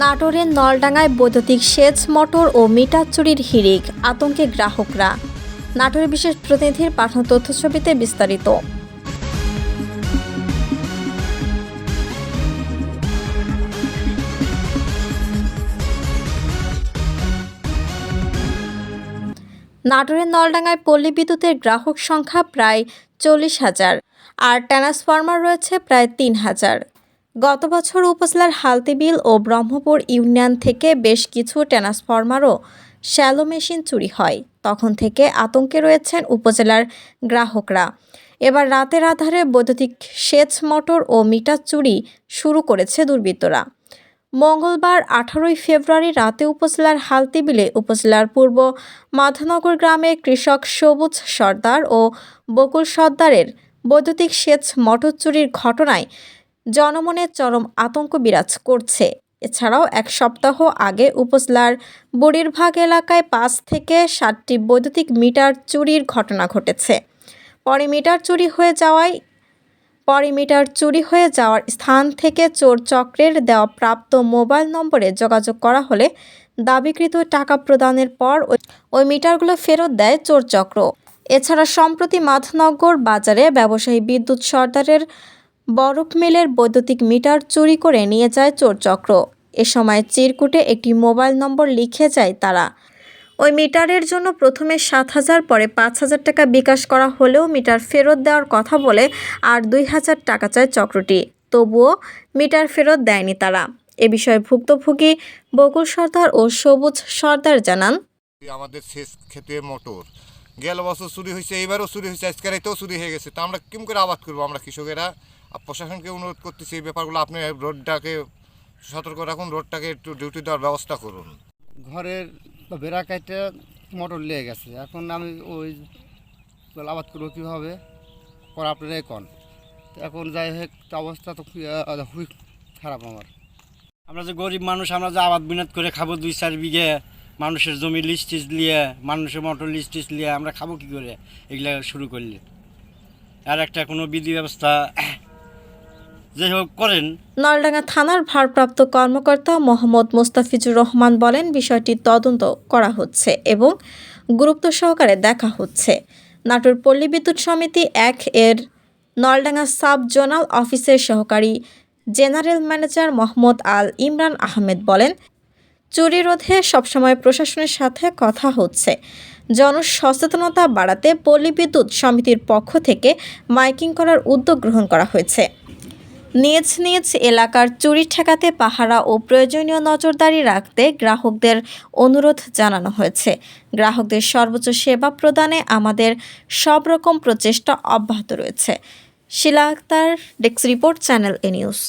নাটোরের নলডাঙ্গায় বৈদ্যুতিক সেচ মোটর ও মিটার চুরির হিড়িক, আতঙ্কে গ্রাহকরা। নাটোরের বিশেষ প্রতিনিধির পাঠানো তথ্যছবিতে বিস্তারিত। নাটোরের নলডাঙ্গায় পল্লী বিদ্যুতের গ্রাহক সংখ্যা প্রায় চল্লিশ হাজার, আর ট্রান্সফরমার রয়েছে প্রায় তিন হাজার। গত বছর উপজেলার হালতিবিল ও ব্রহ্মপুর ইউনিয়ন থেকে বেশ কিছু ট্রান্সফরমারও শ্যালো মেশিন চুরি হয়। তখন থেকে আতঙ্কে রয়েছেন উপজেলার গ্রাহকরা। এবার রাতের আধারে বৈদ্যুতিক সেচ মোটর ও মিটার চুরি শুরু করেছে দুর্বৃত্তরা। মঙ্গলবার আঠারোই ফেব্রুয়ারি রাতে উপজেলার হালতিবিলে উপজেলার পূর্ব মাধানগর গ্রামে কৃষক সবুজ সর্দার ও বকুল সর্দারের বৈদ্যুতিক সেচ মোটর চুরির ঘটনায় জনমনে চরম আতঙ্ক বিরাজ করছে। এছাড়াও এক সপ্তাহ আগে উপজেলার বুড়িরভাগ এলাকায় পাঁচ থেকে সাতটি বৈদ্যুতিক মিটার চুরির ঘটনা ঘটেছে। পরে মিটার চুরি হয়ে যাওয়ায় পরে মিটার চুরি হয়ে যাওয়ার স্থান থেকে চোর চক্রের দেওয়া প্রাপ্ত মোবাইল নম্বরে যোগাযোগ করা হলে দাবিকৃত টাকা প্রদানের পর ওই- মিটারগুলো ফেরত দেয় চোর চক্র। এছাড়া সম্প্রতি মাধনগর বাজারে ব্যবসায়ী বিদ্যুৎ সর্দারের বরফ মিলের বৈদ্যুতিক মিটার চুরি করে নিয়ে যায় চোর চক্র। এ সময় চিরকুটে একটি মোবাইল নম্বর লিখে যায় তারা। ওই মিটারের জন্য প্রথমে সাত হাজার, পরে পাঁচ হাজার টাকা বিকাশ করা হলেও মিটার ফেরত দেওয়ার কথা বলে আর দুই হাজার টাকা চায় চক্রটি। তবুও মিটার ফেরত দেয়নি তারা। এ বিষয়ে ভুক্তভোগী বকুল সর্দার ও সবুজ সর্দার জানান আমাদের শেষ ক্ষেতে মোটর। গেল বছর চুরি হয়েছে এইবারও চুরি হয়েছে আজকের চুরি হয়ে গেছে। তা আমরা কেমন করে আবাদ করব আমরা কৃষকেরা? প্রশাসনকে অনুরোধ করতেছি এই ব্যাপারগুলো আপনি রোডটাকে সতর্ক রাখুন রোডটাকে একটু ডিউটি দেওয়ার ব্যবস্থা করুন। ঘরের বেড়া কাইটে মোটর লেগে গেছে। এখন আমি ওই আবাদ করব কীভাবে? পর আপনারা কন। এখন যাই হোক তো অবস্থা তো খুবই, খারাপ আমার। আমরা যে গরিব মানুষ আমরা যে আবাদ বিনাদ করে খাব দুই চার বিঘে মানুষের জমি লিস্ট টিস্ট নিয়ে মানুষের মোটর লিস্ট টিস্ট নিয়ে আমরা খাব কি করে? এগুলা শুরু করলে। আর একটা কোনো বিধি ব্যবস্থা করেন, নলডাঙ্গা থানার ভারপ্রাপ্ত কর্মকর্তা মোহাম্মদ মোস্তাফিজুর রহমান বলেন, বিষয়টি তদন্ত করা হচ্ছে এবং গুরুত্ব সহকারে দেখা হচ্ছে। নাটোর পল্লী বিদ্যুৎ সমিতি এক এর নলডাঙ্গা সাব জোনাল অফিসের সহকারী জেনারেল ম্যানেজার মোহাম্মদ আল ইমরান আহমেদ বলেন, চুরি রোধে সবসময় প্রশাসনের সাথে কথা হচ্ছে। জনসচেতনতা বাড়াতে পল্লী বিদ্যুৎ সমিতির পক্ষ থেকে মাইকিং করার উদ্যোগ গ্রহণ করা হয়েছে। নিজ নিজ এলাকার চুরি ঠেকাতে পাহারা ও প্রয়োজনীয় নজরদারি রাখতে গ্রাহকদের অনুরোধ জানানো হয়েছে। গ্রাহকদের সর্বোচ্চ সেবা প্রদানে আমাদের সব রকম প্রচেষ্টা অব্যাহত রয়েছে। Shila Akter desk report, channel A news.